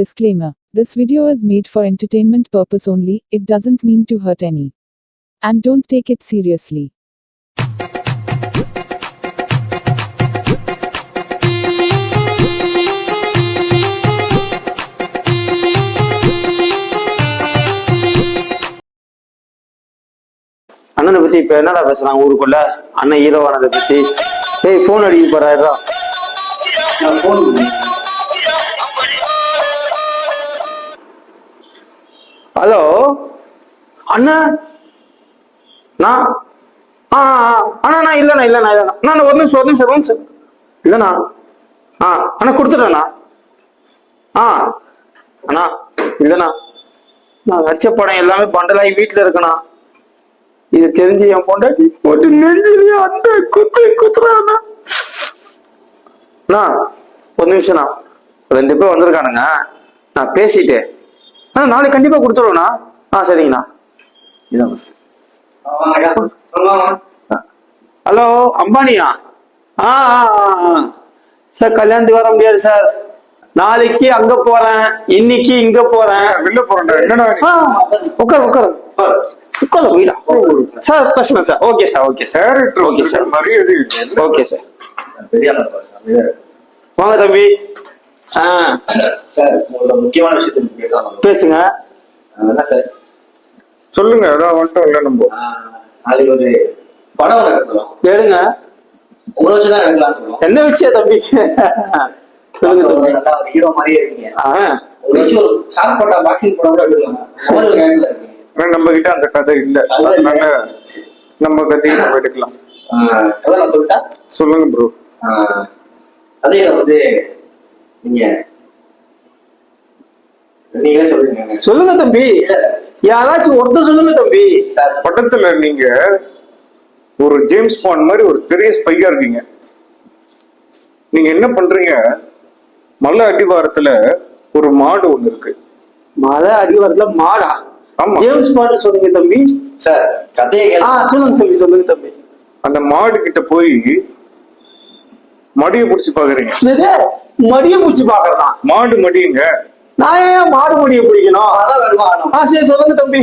Disclaimer This video is made for entertainment purpose only, it doesn't mean to hurt any. And don't take it seriously. அண்ணனை பத்தி இப்ப என்னடா பேசுறாங்க ஊருக்குள்ள அண்ணன் ஹீரோவானதை பத்தி ஏய் போன் அடிக்க போறாரா ஹலோ? அண்ணா? நான் ஆ ஆ, அண்ணா நான் இல்லைண்ணா இல்லைண்ணா நான் ஒரு நிமிஷம் ஒரு நிமிஷம் ஒரு நிமிஷம். இல்லைண்ணா. ஆ அண்ணா கொடுத்துட்றேண்ணா. ஆ அண்ணா இல்லைண்ணா. நான் நடிச்ச படம் எல்லாமே பண்டலாகி வீட்டில் இருக்கண்ணா. இது தெரிஞ்சு என் பொண்டாட்டி போட்டு நெஞ்சிலேயே அந்த குத்து குத்துறாண்ணா அண்ணா. ஒரு நிமிஷம்ண்ணா ரெண்டு பேர் வந்திருக்கானுங்க. நான் பேசிட்டு ஆ நாளைக்கு கண்டிப்பா கொடுத்துருவேண்ணா ஆ சரிங்கண்ணா. இதான் first. ஹலோ அம்பானியா? ஆ. சார் கல்யாணத்துக்கு வர முடியாது சார். நாளைக்கு அங்க போறேன். இன்னைக்கு இங்க போறேன். வெளில? ஆ, உட்காரு உட்காரு. உட்காரு வீடா. சார் பேசுங்க sir. Okay sir okay sir. Okay sir. Okay sir. வாங்க தம்பி. முக்கியமான விஷயத்தை பேசுங்க. என்ன சார்? சொல்லுங்க அதான் வந்துட்டோம் இல்ல நம்ம. நாளைக்கு ஒரு படம் ஒன்று எடுக்கிறோம் எடுங்க. உங்களை வச்சு தான் எடுக்கலாம்னு இருக்கோம். என்ன வச்சியா தம்பி? சொல்லுங்க நல்லா ஒரு ஹீரோ மாதிரியே இருக்கீங்க. உங்களை வச்சு ஒரு ஷார்ட் பட்டா பாக்ஸிங் படம் கூட எடுக்கலாம். நம்ம கிட்ட அந்த கதை இல்ல. அதனால நம்ம கதையை நம்ம எடுக்கலாம். நான் சொல்லிட்டேன் சொல்லுங்க ப்ரோ ஆஹ், கதையில வந்து நீங்க நீங்களே சொல்லுங்க. சொல்லுங்க தம்பி. யாராச்சும் ஒருத்தர் சொல்லுங்க தம்பி. சார் படத்துல நீங்க ஒரு ஜேம்ஸ் பாண்ட் மாதிரி ஒரு பெரிய ஸ்பையா இருக்கீங்க. நீங்க என்ன பண்றீங்க? மலை அடிவாரத்துல ஒரு மாடு ஒண்ணு இருக்கு. மலை அடிவாரத்துல மாடா? ஆமா. ஜேம்ஸ் பாண்டு சொன்னீங்க தம்பி. சார் கதையை. சொல்லுங்க தம்பி சொல்லுங்க தம்பி. அந்த மாடு கிட்ட போய் மடியை பிடிச்சு பாக்குறீங்க? மடிய பூச்சி பாக்குறதா மாடு மடியுங்க நான் ஏன் மாடு மடிய பிடிக்கணும்? சரி சொல்லுங்க தம்பி.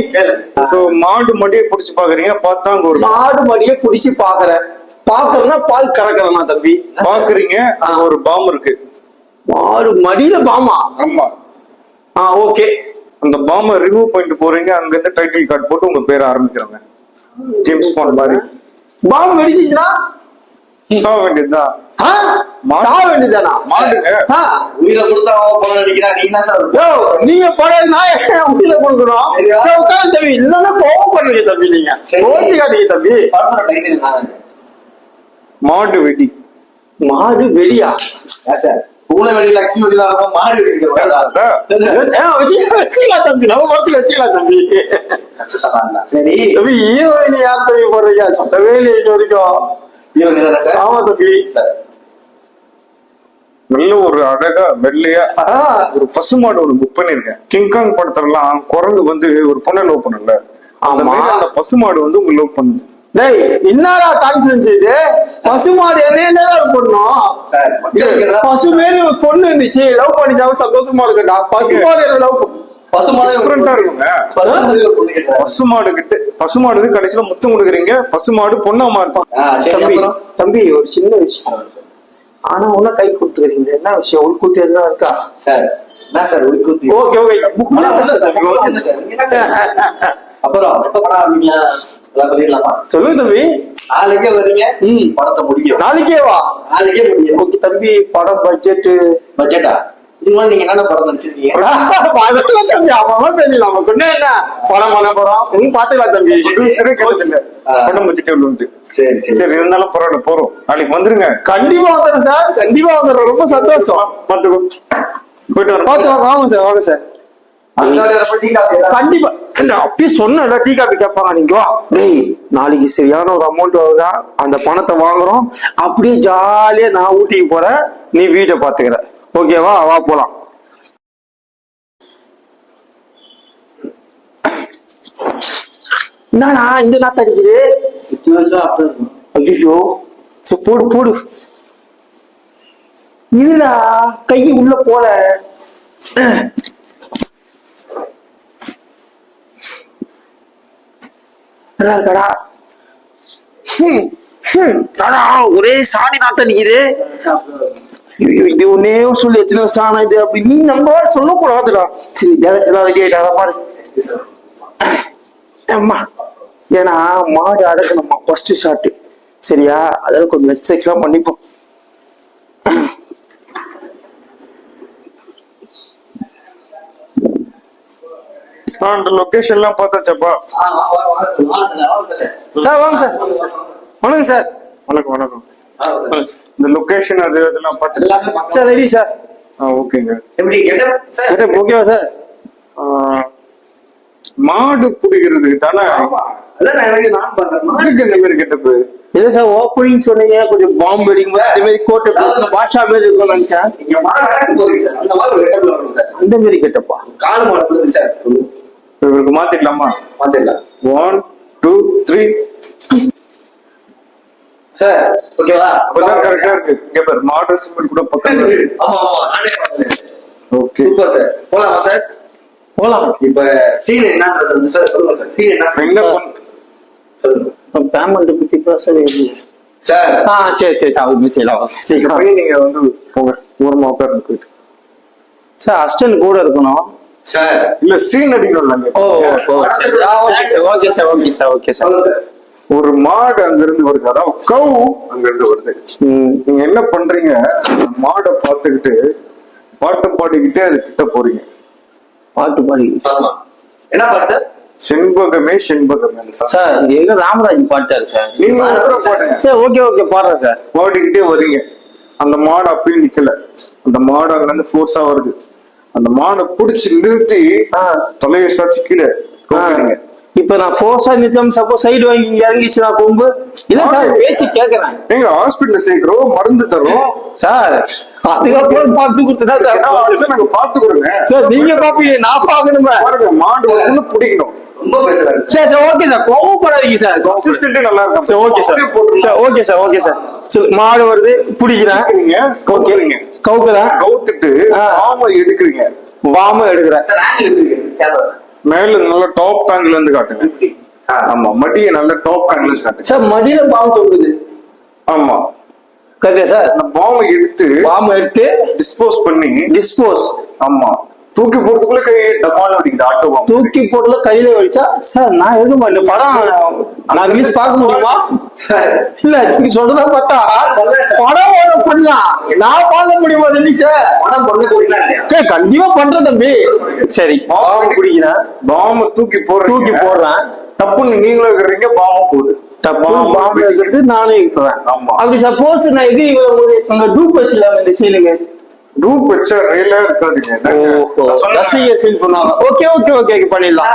சோ மாடு மடியை பிடிச்சு பாக்குறீங்க பார்த்தா அங்க ஒரு மாடு. மடிய புடிச்சு பாக்குறேன் பாக்குறேன்னா பால் கறக்குறேனா தம்பி. பாக்குறீங்க ஒரு பாம் இருக்கு. மாடு மடியில பாமா ஆமா. ஆ ஓகே. அந்த பாம்பை ரிமூவ் பண்ணிட்டு போறீங்க அங்க இருந்து டைட்டில் கார்டு போட்டு உங்க பேரை ஆரம்பிக்கிறாங்க. ஜேம்ஸ் பாண்ட் மாதிரி. பாம்பு வெடிச்சிச்சுன்னா? சாக வேண்டியதுதான். சாக வேண்டியதானா உயிரை கொடுத்தா நீங்க தான் சார்? யோ, நீங்க படம் நான் உயிரை கொடுக்கணும்? உட்காருங்க தம்பி. இல்லன்னா கோவம் பண்ணுவீங்க தம்பி நீங்க. கோச்சிக்காதீங்க தம்பி. படத்தோட டைட்டில் என்ன? மாடு வெடி. மாடு வெடியா? சார் பூனை வெளியில லட்சுமி வெளியில இருக்கும் மாடு வச்சு- வச்சுக்கலாம் தம்பி. நம்ம படத்துக்கு வச்சுக்கலாம் தம்பி. சரி. தம்பி ஹீரோயின் யார் தம்பி போடுறீங்க? சொல்லவே இல்லை வரைக்கும். ஆமா தம்பி. சார் நல்ல ஒரு அழகா வெள்ளையா ஒரு பசுமாடு ஒண்ணு புக் பண்ணிருக்கேன். கிங்காங் படத்துலலாம் குரங்கு வந்து ஒரு பொண்ணை லவ் பண்ணல. அந்த பசுமாடு வந்து உங்க லவ் பண்ணுது. டேய் என்னடா கான்ஃபிடன்ஸ் இது? பசுமாடு என்ன என்னடா பண்ணும்? பசு மாரி ஒரு பொண்ணு இருந்துச்சு. லவ் பண்ணிச்சாவ சந்தோஷமா இருக்கடா பசுமாடு என்ன லவ் இருக்குங்க பசுமாடு. பசுமாடு கிட்ட பசுமாடுக்கு கடைசியில முத்தம் கொடுக்குறீங்க பசுமாடு பொண்ணா மாறுதான் தம்பி? தம்பி ஒரு சின்ன விஷயம். ஆனா உன்ன கை கொடுத்துக்கிறீங்க என்ன விஷயம்? உள்கூத்து எதுனா இருக்கா? சார் என்ன சார் உள்குத்தி ஓகே ஓகே? அப்புறம் எப்ப படம் ஆரம்பிங்க எல்லாம் சொல்லிடலாமா? சொல்லுங்க தம்பி. நாளைக்கே வரீங்க. ம். படத்தை முடிக்கும் நாளைக்கே வா. நாளைக்கே முடியும். ஓகே தம்பி படம் பட்ஜெட் பட்ஜெட்டா இது மாதிரி நீங்க என்னென்ன படம் நடிச்சிருக்கீங்க? தம்பி. அவன் பேசலாம் நமக்கு என்ன என்ன படம் பண்ண போறோம் நீங்க தம்பி. ப்ரொடியூசரே கேட்டது இல்ல. ஆ. படம் பட்ஜெட் எவ்வளவுன்ட்டு சரி சரி. சரி இருந்தாலும் பரவாயில்ல போறோம். நாளைக்கு வந்துருங்க. கண்டிப்பா வந்துடுறேன் சார். கண்டிப்பா வந்துடுறேன். ரொம்ப சந்தோஷம். பாத்துக்கோ. போயிட்டு வரோம் பார்த்து வாங்க சார் வாங்க சார். கண்டிப்பா. இல்ல அப்பயே சொன்ன டீ காபி கேட்பாங்க நீங்க? டேய் நாளைக்கு சரியான ஒரு அமௌண்ட் வருதா? அந்த பணத்தை வாங்குறோம். அப்படியே ஜாலியா நான் ஊட்டிக்கு போறேன். நீ வீட்டை பாத்துக்கிற. ஓகேவா? வா போலாம். என்னடா இந்த நாத்த அடிக்குது. ஐயோ சரி போடு போடு. இதுடா கை உள்ள போல. நல்லா இருக்கடா? ஹம், ஹம், அடா, ஒரே சாணி நாத்தம் நிக்குது இது ஒன்னே சொல்லி எத்தனை சாணம் இது அப்படி? நீ நம்ம சொல்லக்கூடாதுடா. சரி எதாச்சும் ரெடி ஆயிட்டா பாரு. அம்மா ஏன்னா மாடு அடக்கணுமா ஃபர்ஸ்ட் ஷாட் சரியா? அதாவது கொஞ்சம் எக்ஸசைஸ்லாம் பண்ணிப்போம். அந்த லொகேஷன் எல்லாம் பார்த்தாச்சப்பா? சார் வாங்க சார் வணக்கம் சார். வணக்கம். வணக்கம். இந்த லொகேஷன் அது அதெல்லாம் பார்த்து எல்லாமே பக்கம். சார் ரெடி சார் ஆ ஓகேங்க எப்படி? சார், ஓகேவா சார் மாடு பிடிக்கிறது தானே எனக்கு நான் பார்த்தேன். மாடுக்கு இந்த மாதிரி கெட்டப்பு இல்ல சார் ஓப்பனிங் சொன்னீங்க கொஞ்சம் பாம்பு அடிக்கும் அதே மாதிரி கோட்டை போட்டு பாஷா மாதிரி இருக்கும் நினைச்சேன் இங்க மாடு போறீங்க சார். அந்த மாதிரி ஒரு getup ல வரணும் சார். அந்த மாதிரி கேட்டப்பா கால் மாடு சார். இவருக்கு மாத்திடலாமா மாத்திடலாம். ஒன் டூ த்ரீ சார், ஓகேவா? அப்பதான் கரெக்டா இருக்கு இங்க பாரு கூட பக்கத்துல. ஆமா, ஆமா, நானே பார்த்தேன். Okay super sir. போலாமா சார்? போலாம் இப்ப scene என்னன்றது வந்து சார் சொல்லுங்க சார். scene என்ன? என்ன சொல்லுங்க. பேமெண்ட் பத்தி பேச சார், ஆ சரி சரி சார் அது செய்யலாம் சீக்கிரம் போய் நீங்க வந்து போங்க ஓரமா உட்கார்ந்து போயிட்டு சார் அஸ்டன் கூட இருக்கணும் சார், இல்ல சீன் அடிக்கணும்ல அங்க. ஓ okay sir okay sir okay sir okay sir. ஒரு மாடு அங்க இருந்து வருது. அதாவது கவு அங்க இருந்து வருது நீங்க என்ன பண்றீங்க? மாடை பார்த்துக்கிட்டு பாட்டு பாடிக்கிட்டே அது கிட்ட போறீங்க. பாட்டு பாடி. என்ன பாட்டு சார்? செண்பகமே செண்பகமே சார். எங்க ராமராஜ் பாட்டாரு சார். நீங்க பாடுங்க. சார் ஓகே ஓகே பாடுறேன் சார். பாடிக்கிட்டே வரீங்க. அந்த மாடு அப்பயும் நிக்கல. அந்த மாடு அங்க இருந்து ஃபோர்ஸா வருது. அந்த மாடை புடிச்சு நிறுத்தி ஆ. தலையை சாச்சு கீழே. இப்ப நான் ஃபோர்ஸா நிற்கும் சப்போஸ் சைடு வாங்கி இறங்கிச்சுனா கொம்பு. இல்ல சார் பேச்சு கேக்குறேன். எங்க ஹாஸ்பிட்டல்ல சேர்க்கிறோம் மருந்து தரோம் சார் அதுக்கப்புறம் பார்த்து கொடுத்துட்டா சார். நாங்க பார்த்து கொடுங்க. சார் நீங்க பாப்பீங்க நான் பாக்கணுமே மாடு வந்து பிடிக்கணும். சார். Sir okay sir. கோவப்படாதீங்க சார். அசிஸ்டன்ட் நல்லா இருக்கும் sir okay sir. Sir okay sir okay sir. மாடு வருது பிடிக்கிறேன். ஓகே கவுக்குறேன். கவுத்துட்டு. ஆமை எடுக்கிறீங்க. பாம எடுக்கிறேன். சார், மேல நல்ல டாப் ஆங்கிள் இருந்து காட்டுங்க. ஆமா மடியை நல்ல டாப் ஆங்கிள் காட்டுங்க. சார் மடியில பாம்பு தொங்குது. ஆமா. கரெக்டா சார்? அந்த பாம்பை எடுத்து பாம்பு எடுத்து டிஸ்போஸ் பண்ணி டிஸ்போஸ் ஆமா. தூக்கி போறதுக்குள்ள கை டமால் அடிக்குது ஆட்டோ பாம்பு. தூக்கி போட்டுல கையில வச்சா சார் நான் எதுக்க மாட்டேன் படம் நான் ரிலீஸ் பார்க்க முடியுமா? இல்ல நீ சொல்றதா பார்த்தா. படம் ஓட பண்ணலாம். நான் பார்க்க முடியுமா ரிலீஸ் படம் பண்ண? கண்டிப்பா பண்றேன் தம்பி. சரி. பாம்பு பிடிக்கிறேன் பாம்பை தூக்கி போடுறீங்க. தூக்கி போடுறேன். தப்புன்னு நீங்களும் இருக்கிறீங்க பாம்பு போகுது. பாம்பு இருக்கிறது நானே இருக்கிறேன். ஆமா. அப்படி சப்போஸ் நான் எது இவ்வளவு உங்க டூப் வச்சுலாம் இந்த சீனுங்க? வச்சா ரியலா இருக்காதுங்க. ஃபீல் பண்ணுவாங்க. ஓகே ஓகே ஓகே பண்ணிடலாம்.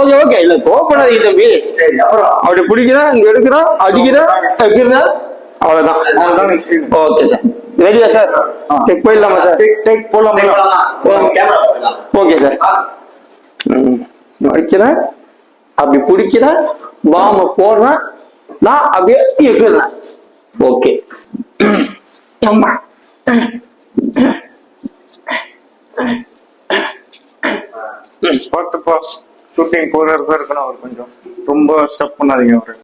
ஓகே ஓகே இல்ல கோபப்படாதீங்க தம்பி. சரி, அப்புறம்? அப்படி பிடிக்கிறேன் இங்க எடுக்கிறோம் அடிக்கிறோம் வைக்கிறேன் அவ்வளவுதான். ஓகே சார் ரெடியா சார். டெக் போயிடலாமா சார் போலாமா? கேமரா பார்த்துக்கலாம். ஓகே சார் ம், வைக்கிறேன். அப்படி பிடிக்கிறேன். பாம போடுறேன். நான் அப்படியே இருக்கிறேன் ஓகே அம்மா. பார்த்துப்பா. ஷூட்டிங் போகிறப்ப இருக்கணும் அவர் கொஞ்சம். ரொம்ப ஸ்டப் பண்ணாதீங்க அவரு.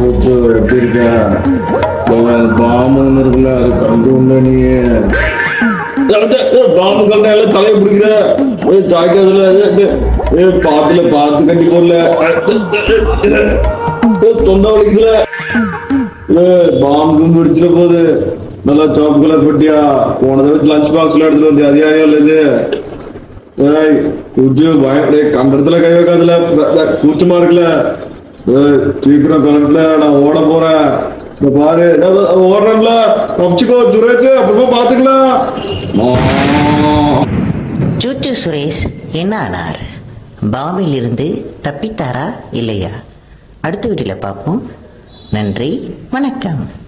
பாபா எப்படி பாம்பு இருக்குல்ல அது கண்டு உண்ட நீ பாம்பு கண்ட எல்லாம் தலையை பிடிக்கிற? ஏய், பாத்துல பார்த்து கட்டி போடல. ஏய், தொண்டை வலிக்குதுல. பாம்பு பிடிச்சிட போகுது. நல்லா சாப்பு கலர் பட்டியா? போன தடவை லஞ்ச் பாக்ஸ்ல எடுத்துட்டு வந்து அதிகாரியம் இல்ல இது ஏய் பயம் கண்டத்துல கை வைக்காதுல. கூச்சமா இருக்குல்ல சீக்கிரம் கலெக்ட்ல நான் ஓட போறேன். இந்த பாரு. ஓடுறேன்ல. தப்பிச்சுக்கோ சுரேஷ் அப்புறமா பாத்துக்கலாம் ஆ. சுரேஷ் என்ன ஆனார்? பாம்பில் இருந்து தப்பித்தாரா இல்லையா? அடுத்த வீடியோவில் பார்ப்போம். நன்றி வணக்கம்.